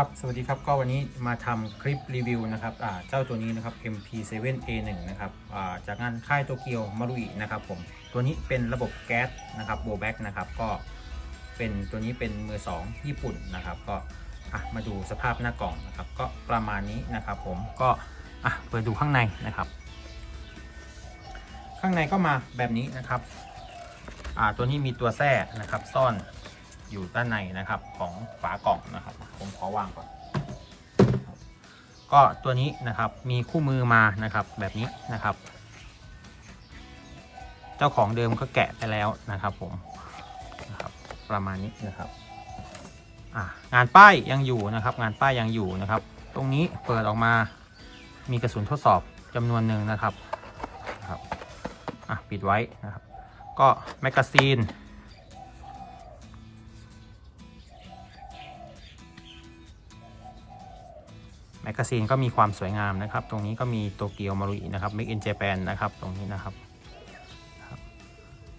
ครับสวัสดีครับก็วันนี้มาทำคลิปรีวิวนะครับเจ้าตัวนี้นะครับ MP7A1 นะครับาจากงานค่ายโตเกียวมารุอินะครับผมตัวนี้เป็นระบบแก๊สนะครับโบแบ็กนะครับก็เป็นตัวนี้เป็นมือ 2 ญี่ปุ่นนะครับก็มาดูสภาพหน้ากล่องนะครับก็ประมาณนี้นะครับผมก็เปิดดูข้างในนะครับ ข้างในก็มาแบบนี้นะครับตัวนี้มีตัวแส้นะครับซ่อน อยู่ด้านในนะครับของฝากล่องนะครับ ผมขอวางก่อนก็ตัวนี้นะครับมีคู่มือมานะครับแบบนี้นะครับ เจ้าของเดิมก็แกะไปแล้วนะครับ ผมนะครับประมาณนี้นะครับอ่างานป้ายยังอยู่นะครับ งานป้ายยังอยู่นะครับ ตรงนี้เปิดออกมามีกระสุนทดสอบจำนวนหนึ่งนะครับนะครับอะปิดไว้นะครับ ก็แมกกาซีน แมกกาซีนก็มีความสวยงามนะครับ ตรงนี้ก็มีโตเกียวมารุอินะครับ Make in Japan นะครับ ตรงนี้นะครับ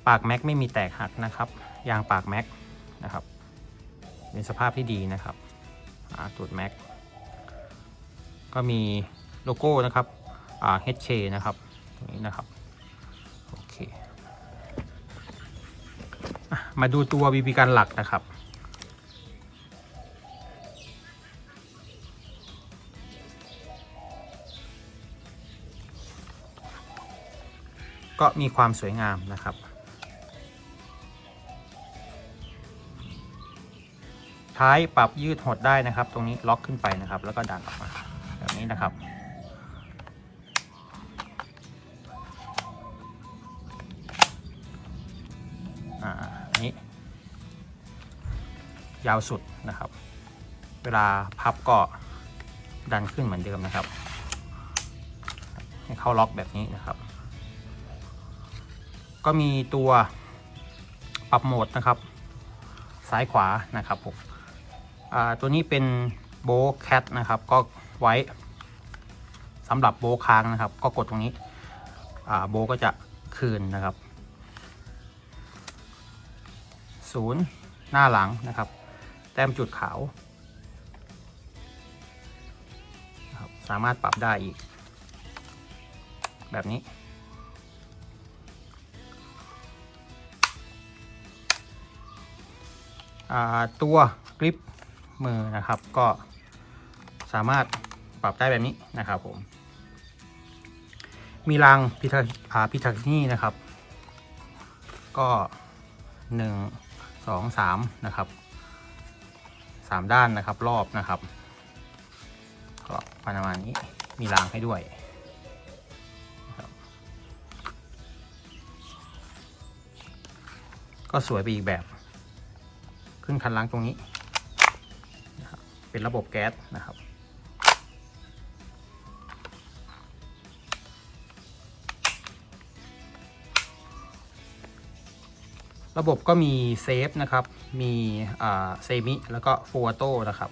ปากแม็กไม่มีแตกหักนะครับ ยางปากแม็กนะครับเป็นสภาพที่ดีนะครับตูดแม็กก็มีโลโก้นะครับอ่า HK นะครับ ตรงนี้นะครับ โอเค มาดูตัวบีบีกันหลักนะครับ ก็มีความสวยงามนะครับ ท้ายปรับยืดหดได้นะครับ ตรงนี้ล็อกขึ้นไปนะครับ แล้วก็ดันออกมาแบบนี้นะครับอันนี้ ยาวสุดนะครับ เวลาพับก็ดันขึ้นเหมือนเดิมนะครับ ให้เข้าล็อกแบบนี้นะครับ ก็มีตัวปรับโหมดนะครับ ซ้ายขวานะครับผมตัวนี้เป็นโบแคทนะครับ ก็ไว้สำหรับโบค้างนะครับ ก็กดตรงนี้โบก็จะคืนนะครับศูนย์หน้าหลังนะครับ แต้มจุดขาวสามารถปรับได้อีก แบบนี้ ตัวกริปมือนะครับก็สามารถปรับได้แบบนี้นะครับผม มีรางพิทาอาพิทานี่นะครับ ก็หนึ่งสองสามนะครับสามด้านนะครับรอบนะครับก็ประมาณนี้มีรางให้ด้วยก็สวยไปอีกแบบ ขึ้นคันล้างตรงนี้นะครับเป็นระบบแก๊สนะครับ ระบบก็มีเซฟนะครับ มีเซมิ แล้วก็ฟูอโต้นะครับ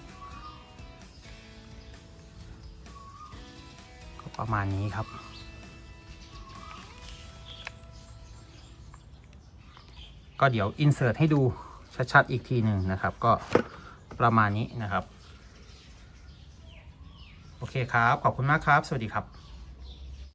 ก็ประมาณนี้ครับ ก็เดี๋ยวอินเสิร์ตให้ดู ชัดๆอีกทีหนึ่งนะครับ ก็ประมาณนี้นะครับ โอเคครับ ขอบคุณมากครับ สวัสดีครับ